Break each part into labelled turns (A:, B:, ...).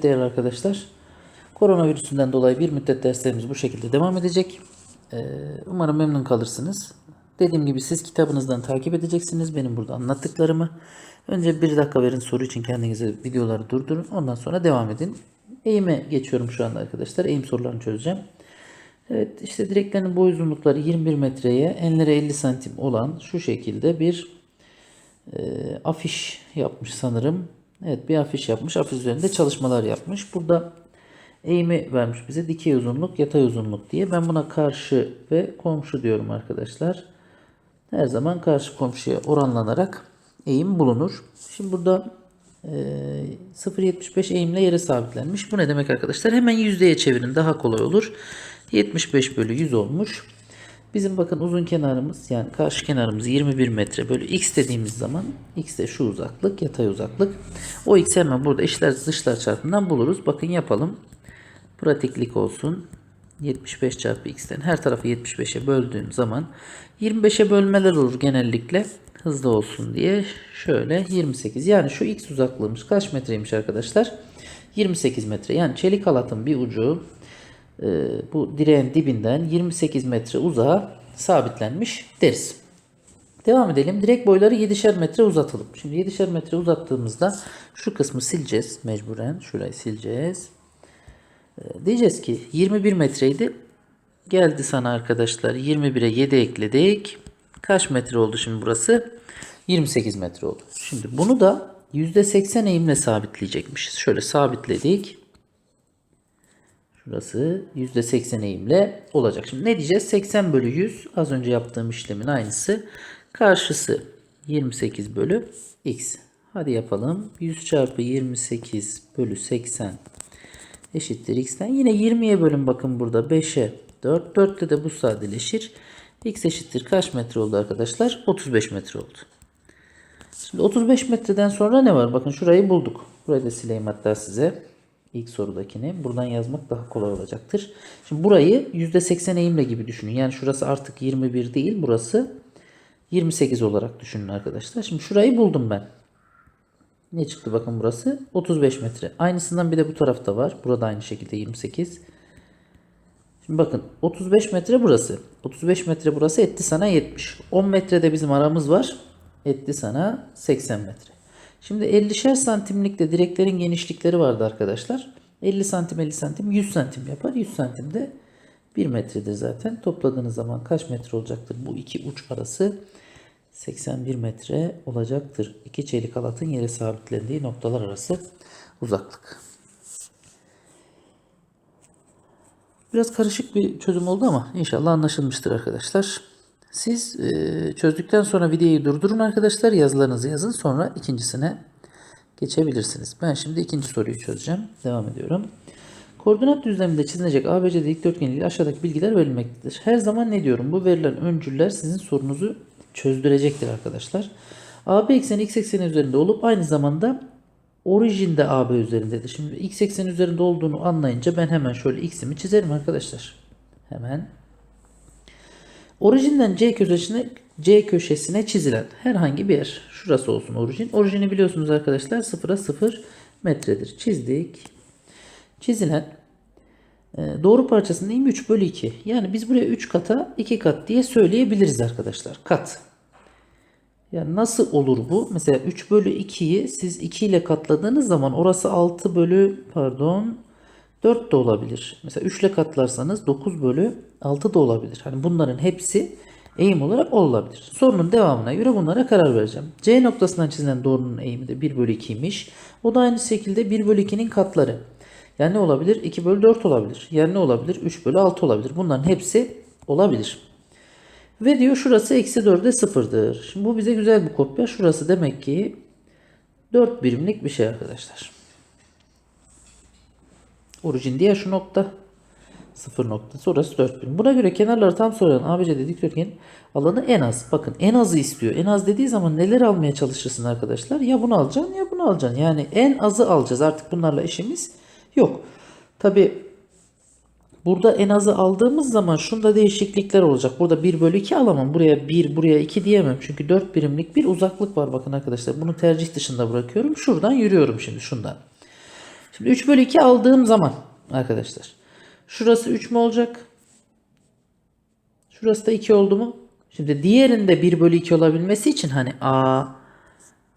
A: Evet değerli arkadaşlar. Koronavirüsünden dolayı bir müddet derslerimiz bu şekilde devam edecek. Ee, umarım memnun kalırsınız. Dediğim gibi siz kitabınızdan takip edeceksiniz benim burada anlattıklarımı. Önce bir dakika verin soru için kendinize videoları durdurun. Ondan sonra devam edin. Eğime geçiyorum şu anda arkadaşlar. Eğim sorularını çözeceğim. Evet işte direklerin boy uzunlukları 21 metreye enlere 50 santim olan şu şekilde bir e, afiş yapmış sanırım. Evet bir afiş yapmış. Afiş üzerinde çalışmalar yapmış. Burada eğimi vermiş bize. Dikey uzunluk, yatay uzunluk diye. Ben buna karşı ve komşu diyorum arkadaşlar. Her zaman karşı komşuya oranlanarak eğim bulunur. Şimdi burada e, 0.75 eğimle yere sabitlenmiş. Bu ne demek arkadaşlar? Hemen yüzdeye çevirin daha kolay olur. 75 bölü 100 olmuş. Bizim bakın uzun kenarımız yani karşı kenarımız 21 metre bölü x dediğimiz zaman x de şu uzaklık yatay uzaklık. O x hemen burada içler dışlar çarpımından buluruz. Bakın yapalım. Pratiklik olsun. 75 çarpı x'ten her tarafı 75'e böldüğüm zaman 25'e bölmeler olur genellikle hızlı olsun diye şöyle 28 yani şu x uzaklığımız kaç metreymiş arkadaşlar 28 metre yani çelik halatın bir ucu bu direğin dibinden 28 metre uzağa sabitlenmiş deriz. Devam edelim. Direk boyları 7'şer metre uzatalım. Şimdi 7'şer metre uzattığımızda şu kısmı sileceğiz mecburen. Şurayı sileceğiz. Ee, Diyeceğiz ki 21 metreydi. Geldi sana arkadaşlar 21'e 7 ekledik. Kaç metre oldu şimdi burası? 28 metre oldu. Şimdi bunu da %80 eğimle sabitleyecekmişiz. Şöyle sabitledik. Şurası %80 eğimle olacak. Şimdi ne diyeceğiz? 80 bölü 100 az önce yaptığım işlemin aynısı. Karşısı 28 bölü x. Hadi yapalım. 100 çarpı 28 bölü 80 eşittir x'ten. Yine 20'ye bölün bakın burada 5'e 4. 4 ile de bu sadeleşir. x eşittir kaç metre oldu arkadaşlar? 35 metre oldu. Şimdi 35 metreden sonra ne var? Bakın şurayı bulduk. Burayı da sileyim hatta size. İlk sorudakini. Buradan yazmak daha kolay olacaktır. Şimdi burayı %80 eğimle gibi düşünün. Yani şurası artık 21 değil. Burası 28 olarak düşünün arkadaşlar. Şimdi şurayı buldum ben. Ne çıktı bakın burası? 35 metre. Aynısından bir de bu tarafta var. Burada aynı şekilde 28. Şimdi bakın 35 metre burası. 35 metre burası etti sana 70. 10 metrede bizim aramız var. Etti sana 80 metre. Şimdi 50'şer santimlik de direklerin genişlikleri vardı arkadaşlar. 50 santim 50 santim 100 santim yapar. 100 santim de 1 metredir zaten. Topladığınız zaman kaç metre olacaktır bu iki uç arası? 81 metre olacaktır. İki çelik halatın yere sabitlendiği noktalar arası uzaklık. Biraz karışık bir çözüm oldu ama inşallah anlaşılmıştır arkadaşlar. Siz e, çözdükten sonra videoyu durdurun arkadaşlar. Yazılarınızı yazın. Sonra ikincisine geçebilirsiniz. Ben şimdi ikinci soruyu çözeceğim. Devam ediyorum. Koordinat düzleminde çizilecek ABC dikdörtgen ile aşağıdaki bilgiler verilmektedir. Her zaman ne diyorum? Bu verilen öncüller sizin sorunuzu çözdürecektir arkadaşlar. AB ekseni x ekseni üzerinde olup aynı zamanda orijinde AB üzerindedir. Şimdi x ekseni üzerinde olduğunu anlayınca ben hemen şöyle x'imi çizerim arkadaşlar. Hemen Orijinden C köşesine C köşesine çizilen herhangi bir yer. Şurası olsun orijin. Orijini biliyorsunuz arkadaşlar 0'a 0 metredir. Çizdik. Çizilen e, doğru parçasının eğimi 3 bölü 2. Yani biz buraya 3 kata 2 kat diye söyleyebiliriz arkadaşlar. Kat. Yani nasıl olur bu? Mesela 3 bölü 2'yi siz 2 ile katladığınız zaman orası 6 bölü pardon 4 de olabilir. Mesela 3 ile katlarsanız 9 bölü 6 da olabilir. Hani bunların hepsi eğim olarak olabilir. Sorunun devamına göre bunlara karar vereceğim. C noktasından çizilen doğrunun eğimi de 1 bölü 2'ymiş. O da aynı şekilde 1 bölü 2'nin katları. Yani ne olabilir? 2 bölü 4 olabilir. Yani ne olabilir? 3 bölü 6 olabilir. Bunların hepsi olabilir. Ve diyor şurası eksi 4'e 0'dır. Şimdi bu bize güzel bir kopya. Şurası demek ki 4 birimlik bir şey arkadaşlar. Orijin diye şu nokta. Sıfır noktası orası 4 birim. Buna göre kenarları tam sorulan ABC'de dikdörtgenin alanı en az. Bakın en azı istiyor. En az dediği zaman neler almaya çalışırsın arkadaşlar? Ya bunu alacaksın ya bunu alacaksın. Yani en azı alacağız. Artık bunlarla işimiz yok. Tabi burada en azı aldığımız zaman şunda değişiklikler olacak. Burada 1 bölü 2 alamam. Buraya 1 buraya 2 diyemem. Çünkü 4 birimlik bir uzaklık var bakın arkadaşlar. Bunu tercih dışında bırakıyorum. Şuradan yürüyorum şimdi şundan. Şimdi 3 bölü 2 aldığım zaman arkadaşlar. Şurası 3 mü olacak? Şurası da 2 oldu mu? Şimdi diğerinde 1 bölü 2 olabilmesi için hani A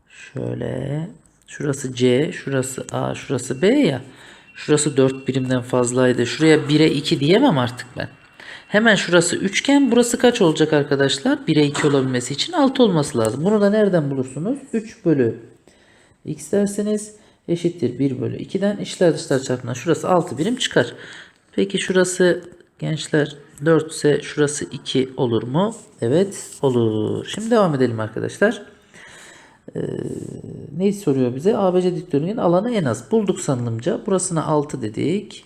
A: şöyle şurası C şurası A şurası B ya. Şurası 4 birimden fazlaydı. Şuraya 1'e 2 diyemem artık ben. Hemen şurası üçgen. Burası kaç olacak arkadaşlar? 1'e 2 olabilmesi için 6 olması lazım. Bunu da nereden bulursunuz? 3 bölü x derseniz eşittir 1 bölü 2'den içler dışlar çarpımından şurası 6 birim çıkar. Peki şurası gençler 4 ise şurası 2 olur mu? Evet olur. Şimdi devam edelim arkadaşlar. Ee, neyi soruyor bize? ABC dikdörtgenin alanı en az. Bulduk sanılımca. Burasına 6 dedik.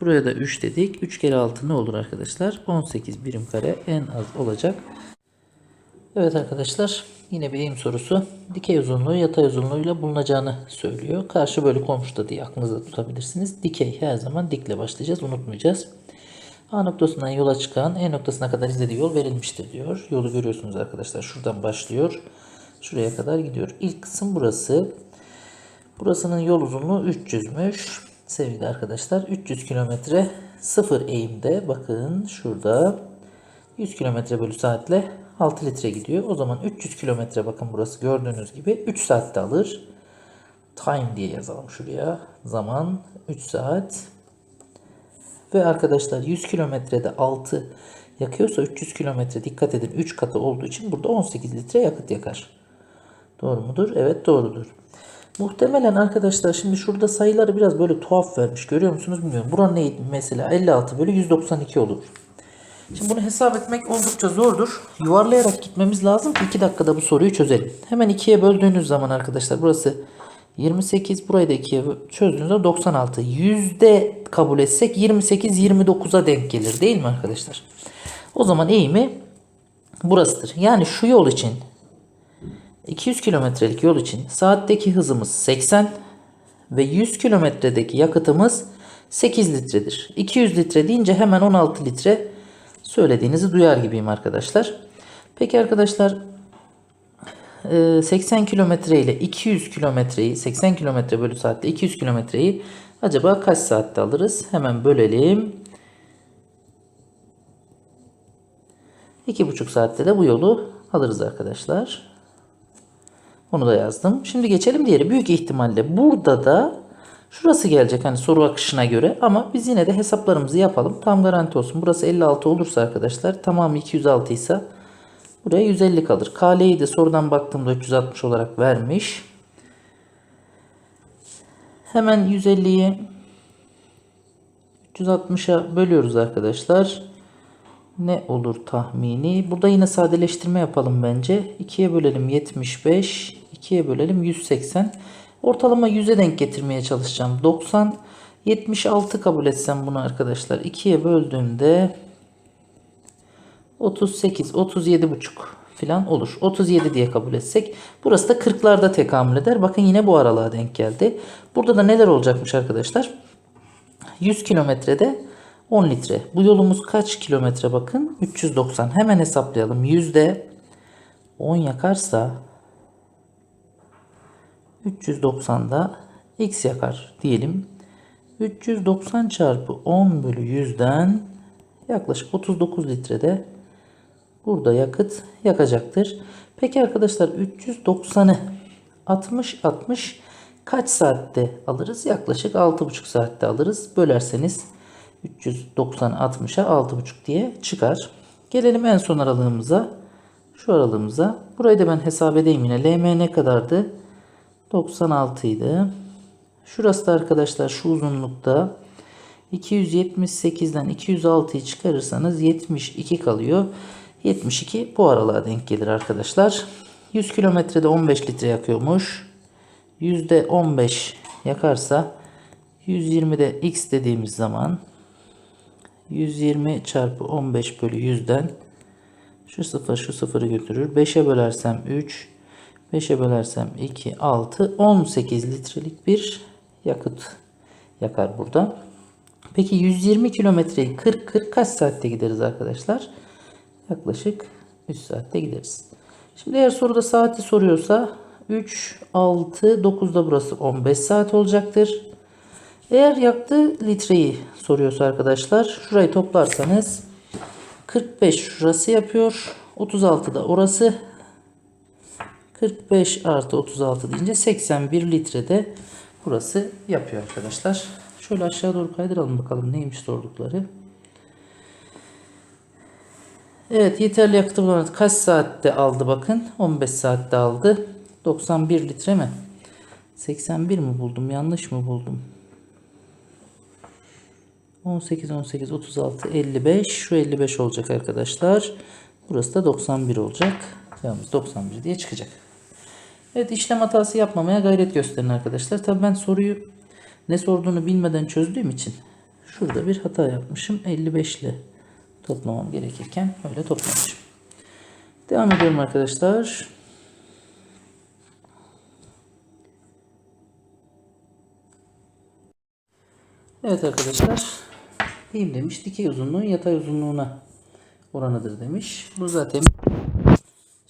A: Buraya da 3 dedik. 3 kere 6 ne olur arkadaşlar? 18 birim kare en az olacak. Evet arkadaşlar yine bir eğim sorusu. Dikey uzunluğu yatay uzunluğuyla bulunacağını söylüyor. Karşı bölü komşuda diye aklınızda tutabilirsiniz. Dikey her zaman dikle başlayacağız unutmayacağız. A noktasından yola çıkan E noktasına kadar izlediği yol verilmiştir diyor. Yolu görüyorsunuz arkadaşlar. Şuradan başlıyor. Şuraya kadar gidiyor. İlk kısım burası. Burasının yol uzunluğu 300'müş. Sevgili arkadaşlar 300 kilometre sıfır eğimde bakın şurada 100 kilometre bölü saatle 6 litre gidiyor. O zaman 300 kilometre bakın burası gördüğünüz gibi 3 saatte alır. Time diye yazalım şuraya. Zaman 3 saat. Ve arkadaşlar 100 kilometrede 6 yakıyorsa 300 kilometre dikkat edin 3 katı olduğu için burada 18 litre yakıt yakar. Doğru mudur? Evet doğrudur. Muhtemelen arkadaşlar şimdi şurada sayıları biraz böyle tuhaf vermiş. Görüyor musunuz bilmiyorum. Buranın neydi mesela 56 bölü 192 olur. Şimdi bunu hesap etmek oldukça zordur. Yuvarlayarak gitmemiz lazım ki 2 dakikada bu soruyu çözelim. Hemen 2'ye böldüğünüz zaman arkadaşlar burası 28 burayı da 2'ye çözdüğünüzde 96. Yüzde kabul etsek 28 29'a denk gelir değil mi arkadaşlar? O zaman eğimi burasıdır. Yani şu yol için 200 kilometrelik yol için saatteki hızımız 80 ve 100 kilometredeki yakıtımız 8 litredir. 200 litre deyince hemen 16 litre söylediğinizi duyar gibiyim arkadaşlar. Peki arkadaşlar 80 kilometre ile 200 kilometreyi 80 kilometre bölü saatte 200 kilometreyi acaba kaç saatte alırız? Hemen bölelim. 2,5 saatte de bu yolu alırız arkadaşlar. Onu da yazdım. Şimdi geçelim diğeri. Büyük ihtimalle burada da şurası gelecek hani soru akışına göre ama biz yine de hesaplarımızı yapalım. Tam garanti olsun. Burası 56 olursa arkadaşlar tamamı 206 ise buraya 150 kalır. KL'yi de sorudan baktığımda 360 olarak vermiş. Hemen 150'yi 360'a bölüyoruz arkadaşlar. Ne olur tahmini? Burada yine sadeleştirme yapalım bence. 2'ye bölelim 75. 2'ye bölelim 180. Ortalama 100'e denk getirmeye çalışacağım. 90. 76 kabul etsem bunu arkadaşlar. 2'ye böldüğümde 38, 37 buçuk falan olur. 37 diye kabul etsek. Burası da 40'larda tekamül eder. Bakın yine bu aralığa denk geldi. Burada da neler olacakmış arkadaşlar? 100 kilometrede 10 litre. Bu yolumuz kaç kilometre bakın? 390. Hemen hesaplayalım. Yüzde 10 yakarsa 390'da x yakar diyelim. 390 çarpı 10 bölü 100'den yaklaşık 39 litrede burada yakıt yakacaktır. Peki arkadaşlar 390'ı 60 60 kaç saatte alırız? Yaklaşık 6,5 saatte alırız. Bölerseniz 390 60'a 6,5 diye çıkar. Gelelim en son aralığımıza. Şu aralığımıza. Burayı da ben hesap edeyim yine. LM ne kadardı? 96 idi. Şurası da arkadaşlar şu uzunlukta 278'den 206'yı çıkarırsanız 72 kalıyor. 72 bu aralığa denk gelir arkadaşlar. 100 kilometrede 15 litre yakıyormuş. %15 yakarsa 120'de x dediğimiz zaman 120 çarpı 15 bölü 100'den şu sıfır şu sıfırı götürür. 5'e bölersem 3 5'e bölersem 2 6 18 litrelik bir yakıt yakar burada. Peki 120 kilometreyi 40 40 kaç saatte gideriz arkadaşlar? Yaklaşık 3 saatte gideriz. Şimdi eğer soruda saati soruyorsa 3 6 9'da burası 15 saat olacaktır. Eğer yaktığı litreyi soruyorsa arkadaşlar şurayı toplarsanız 45 şurası yapıyor. 36 da orası. 45 artı 36 deyince 81 litrede burası yapıyor arkadaşlar. Şöyle aşağı doğru kaydıralım bakalım neymiş sordukları. Evet yeterli yakıtı bulamadı. Kaç saatte aldı bakın. 15 saatte aldı. 91 litre mi? 81 mi buldum? Yanlış mı buldum? 18, 18, 36, 55. Şu 55 olacak arkadaşlar. Burası da 91 olacak. Yalnız 91 diye çıkacak. Evet işlem hatası yapmamaya gayret gösterin arkadaşlar. Tabii ben soruyu ne sorduğunu bilmeden çözdüğüm için şurada bir hata yapmışım. 55 ile toplamam gerekirken öyle toplamışım. Devam ediyorum arkadaşlar. Evet arkadaşlar. Eğim demiş. Dikey uzunluğun yatay uzunluğuna oranıdır demiş. Bu zaten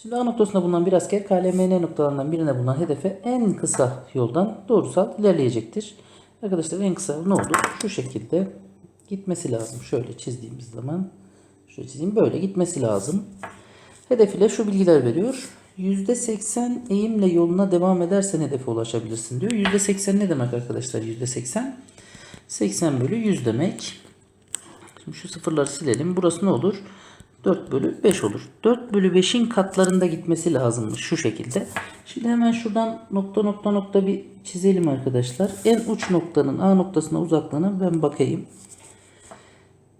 A: Şimdi A noktasında bulunan bir asker KLMN noktalarından birine bulunan hedefe en kısa yoldan doğrusal ilerleyecektir. Arkadaşlar en kısa ne oldu? Şu şekilde gitmesi lazım. Şöyle çizdiğimiz zaman şöyle çizeyim. Böyle gitmesi lazım. Hedef ile şu bilgiler veriyor. %80 eğimle yoluna devam edersen hedefe ulaşabilirsin diyor. %80 ne demek arkadaşlar? %80 80 bölü 100 demek. Şimdi şu sıfırları silelim. Burası ne olur? 4 bölü 5 olur. 4 bölü 5'in katlarında gitmesi lazımmış şu şekilde. Şimdi hemen şuradan nokta nokta nokta bir çizelim arkadaşlar. En uç noktanın A noktasına uzaklığına ben bakayım.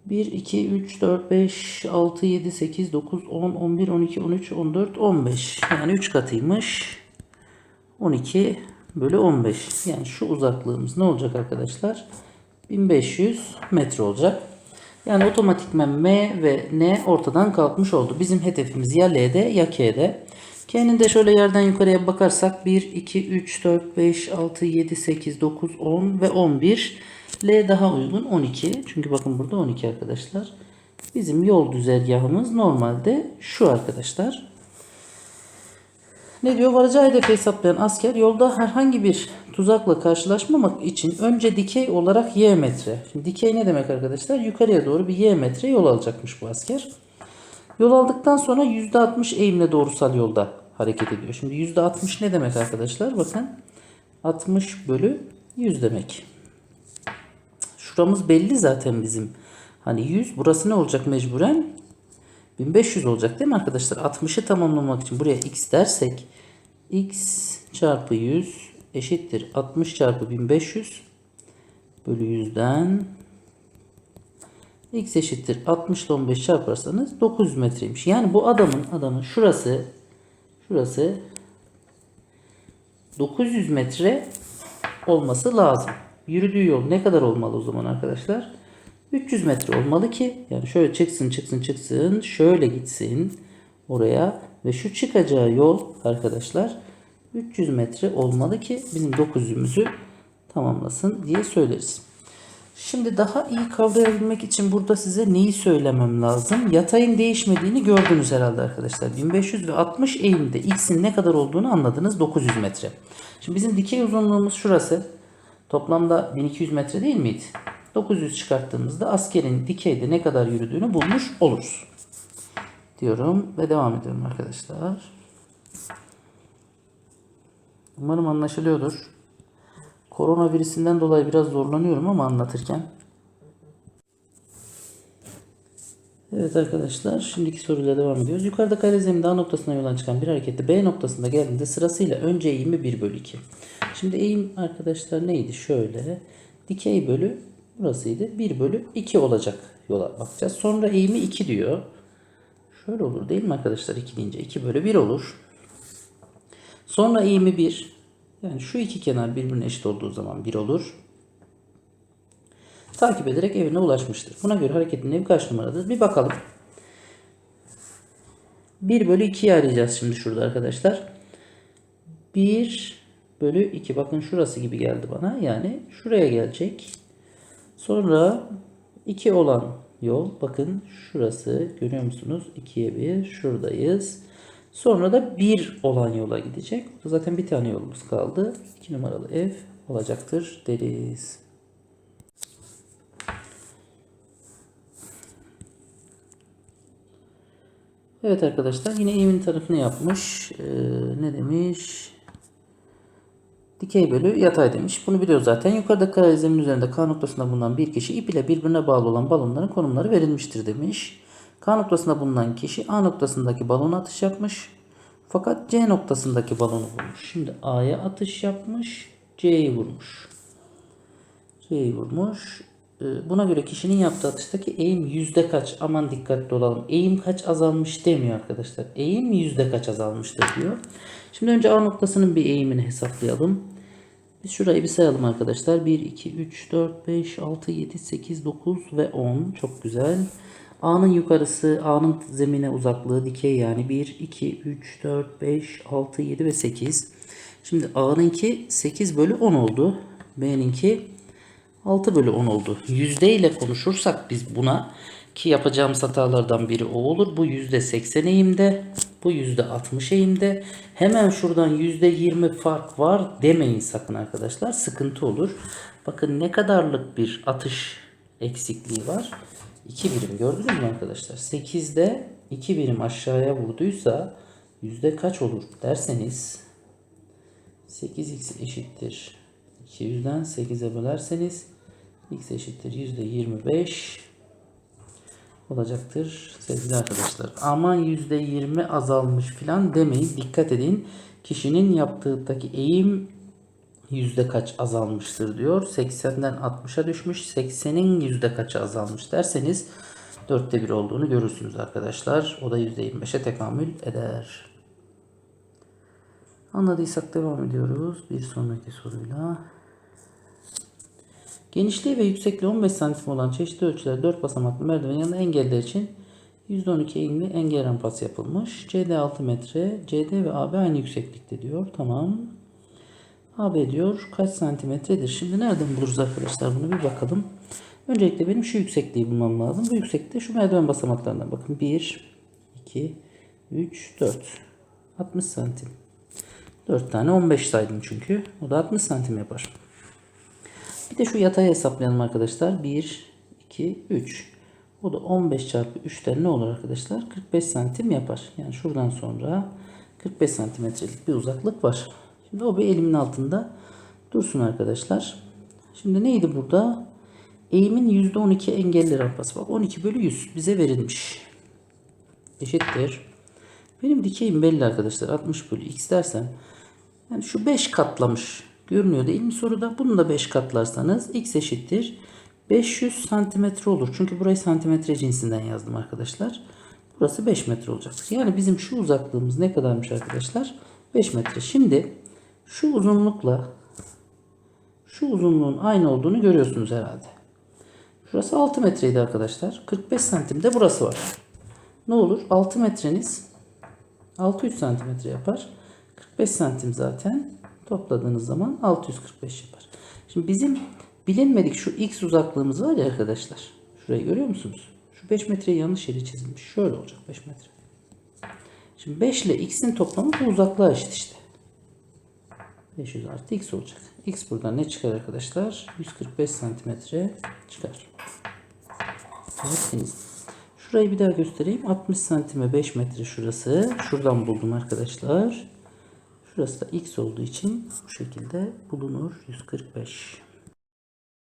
A: 1, 2, 3, 4, 5, 6, 7, 8, 9, 10, 11, 12, 13, 14, 15. Yani 3 katıymış. 12 bölü 15. Yani şu uzaklığımız ne olacak arkadaşlar? 1500 metre olacak. Yani otomatikmen M ve N ortadan kalkmış oldu. Bizim hedefimiz ya L'de ya K'de. K'nin de şöyle yerden yukarıya bakarsak 1, 2, 3, 4, 5, 6, 7, 8, 9, 10 ve 11. L daha uygun 12. Çünkü bakın burada 12 arkadaşlar. Bizim yol düzergahımız normalde şu arkadaşlar. Ne diyor? Varacağı hedefi hesaplayan asker yolda herhangi bir tuzakla karşılaşmamak için önce dikey olarak y metre. Şimdi dikey ne demek arkadaşlar? Yukarıya doğru bir y metre yol alacakmış bu asker. Yol aldıktan sonra %60 eğimle doğrusal yolda hareket ediyor. Şimdi %60 ne demek arkadaşlar? Bakın 60 bölü 100 demek. Şuramız belli zaten bizim. Hani 100 burası ne olacak mecburen? 1500 olacak değil mi arkadaşlar? 60'ı tamamlamak için buraya x dersek x çarpı 100 eşittir 60 çarpı 1500 bölü 100'den x eşittir 60 ile 15 çarparsanız 900 metreymiş. Yani bu adamın adamın şurası şurası 900 metre olması lazım. Yürüdüğü yol ne kadar olmalı o zaman arkadaşlar? 300 metre olmalı ki yani şöyle çıksın çıksın çıksın şöyle gitsin oraya ve şu çıkacağı yol arkadaşlar 300 metre olmalı ki bizim 900'ümüzü tamamlasın diye söyleriz. Şimdi daha iyi kavrayabilmek için burada size neyi söylemem lazım? Yatayın değişmediğini gördünüz herhalde arkadaşlar. 1500 ve 60 eğimde x'in ne kadar olduğunu anladınız. 900 metre. Şimdi bizim dikey uzunluğumuz şurası. Toplamda 1200 metre değil miydi? 900 çıkarttığımızda askerin dikeyde ne kadar yürüdüğünü bulmuş oluruz. Diyorum ve devam ediyorum arkadaşlar. Umarım anlaşılıyordur. Koronavirüsünden dolayı biraz zorlanıyorum ama anlatırken. Evet arkadaşlar şimdiki soruyla devam ediyoruz. Yukarıda kare zeminde A noktasına yoldan çıkan bir harekette B noktasında geldiğinde sırasıyla önce eğimi 1 bölü 2. Şimdi eğim arkadaşlar neydi? Şöyle dikey bölü burasıydı. 1 bölü 2 olacak yola bakacağız. Sonra eğimi 2 diyor. Şöyle olur değil mi arkadaşlar 2 deyince 2 bölü 1 olur. Sonra eğimi 1. Yani şu iki kenar birbirine eşit olduğu zaman 1 olur. Takip ederek evine ulaşmıştır. Buna göre hareketin evi kaç numaradır? Bir bakalım. 1 bölü 2'yi arayacağız şimdi şurada arkadaşlar. 1 bölü 2. Bakın şurası gibi geldi bana. Yani şuraya gelecek. Sonra 2 olan yol. Bakın şurası görüyor musunuz? 2'ye 1 şuradayız. Sonra da 1 olan yola gidecek. Zaten bir tane yolumuz kaldı. 2 numaralı ev olacaktır deriz. Evet arkadaşlar yine evimin tarafını yapmış. Ee, ne demiş? Dikey bölü yatay demiş. Bunu biliyoruz zaten. Yukarıda kare zemin üzerinde K noktasında bulunan bir kişi ip ile birbirine bağlı olan balonların konumları verilmiştir demiş. K noktasında bulunan kişi A noktasındaki balona atış yapmış. Fakat C noktasındaki balonu vurmuş. Şimdi A'ya atış yapmış. C'yi vurmuş. C'yi vurmuş. Ee, Buna göre kişinin yaptığı atıştaki eğim yüzde kaç? Aman dikkatli olalım. Eğim kaç azalmış demiyor arkadaşlar. Eğim yüzde kaç azalmıştır diyor. Şimdi önce A noktasının bir eğimini hesaplayalım. Biz şurayı bir sayalım arkadaşlar. 1, 2, 3, 4, 5, 6, 7, 8, 9 ve 10. Çok güzel. A'nın yukarısı, A'nın zemine uzaklığı dikey yani 1, 2, 3, 4, 5, 6, 7 ve 8. Şimdi A'nınki 8 bölü 10 oldu. B'ninki 6 bölü 10 oldu. Yüzde ile konuşursak biz buna ki yapacağımız hatalardan biri o olur. Bu yüzde 80 eğimde. Bu yüzde 60 eğimde. Hemen şuradan yüzde 20 fark var demeyin sakın arkadaşlar. Sıkıntı olur. Bakın ne kadarlık bir atış eksikliği var. 2 birim gördünüz mü arkadaşlar? 8'de 2 birim aşağıya vurduysa yüzde kaç olur derseniz 8x eşittir 200'den 8'e bölerseniz x eşittir %25 olacaktır sevgili arkadaşlar. Aman %20 azalmış filan demeyin. Dikkat edin. Kişinin yaptığındaki eğim yüzde kaç azalmıştır diyor. 80'den 60'a düşmüş. 80'in yüzde kaçı azalmış derseniz dörtte bir olduğunu görürsünüz arkadaşlar. O da %25'e tekamül eder. Anladıysak devam ediyoruz. Bir sonraki soruyla. Genişliği ve yüksekliği 15 cm olan çeşitli ölçüler 4 basamaklı merdiven yanında engeller için %12 eğimli engel rampası yapılmış. CD 6 metre, CD ve AB aynı yükseklikte diyor. Tamam. AB diyor kaç santimetredir? Şimdi nereden buluruz arkadaşlar bunu bir bakalım. Öncelikle benim şu yüksekliği bulmam lazım. Bu yükseklikte şu merdiven basamaklarından bakın. 1, 2, 3, 4. 60 santim. 4 tane 15 saydım çünkü. O da 60 santim yapar. Bir de şu yatayı hesaplayalım arkadaşlar. 1, 2, 3. O da 15 çarpı 3'ten ne olur arkadaşlar? 45 santim yapar. Yani şuradan sonra 45 santimetrelik bir uzaklık var. Şimdi o bir elimin altında dursun arkadaşlar. Şimdi neydi burada? Eğimin %12 engelli rampası. Bak 12 bölü 100 bize verilmiş. Eşittir. Benim dikeyim belli arkadaşlar. 60 bölü x dersem yani şu 5 katlamış görünüyor değil mi soruda? Bunu da 5 katlarsanız x eşittir 500 santimetre olur. Çünkü burayı santimetre cinsinden yazdım arkadaşlar. Burası 5 metre olacaktır. Yani bizim şu uzaklığımız ne kadarmış arkadaşlar? 5 metre. Şimdi şu uzunlukla şu uzunluğun aynı olduğunu görüyorsunuz herhalde. Şurası 6 metreydi arkadaşlar. 45 santimde burası var. Ne olur? 6 metreniz 600 santimetre yapar. 45 santim zaten topladığınız zaman 645 yapar. Şimdi bizim bilinmedik şu x uzaklığımız var ya arkadaşlar. Şurayı görüyor musunuz? Şu 5 metreyi yanlış yere çizilmiş. Şöyle olacak 5 metre. Şimdi 5 ile x'in toplamı bu uzaklığa eşit işte. 500 artı x olacak. x buradan ne çıkar arkadaşlar? 145 santimetre çıkar. Evet. Şurayı bir daha göstereyim. 60 santime 5 metre şurası. Şuradan buldum arkadaşlar. Şurası da x olduğu için bu şekilde bulunur. 145.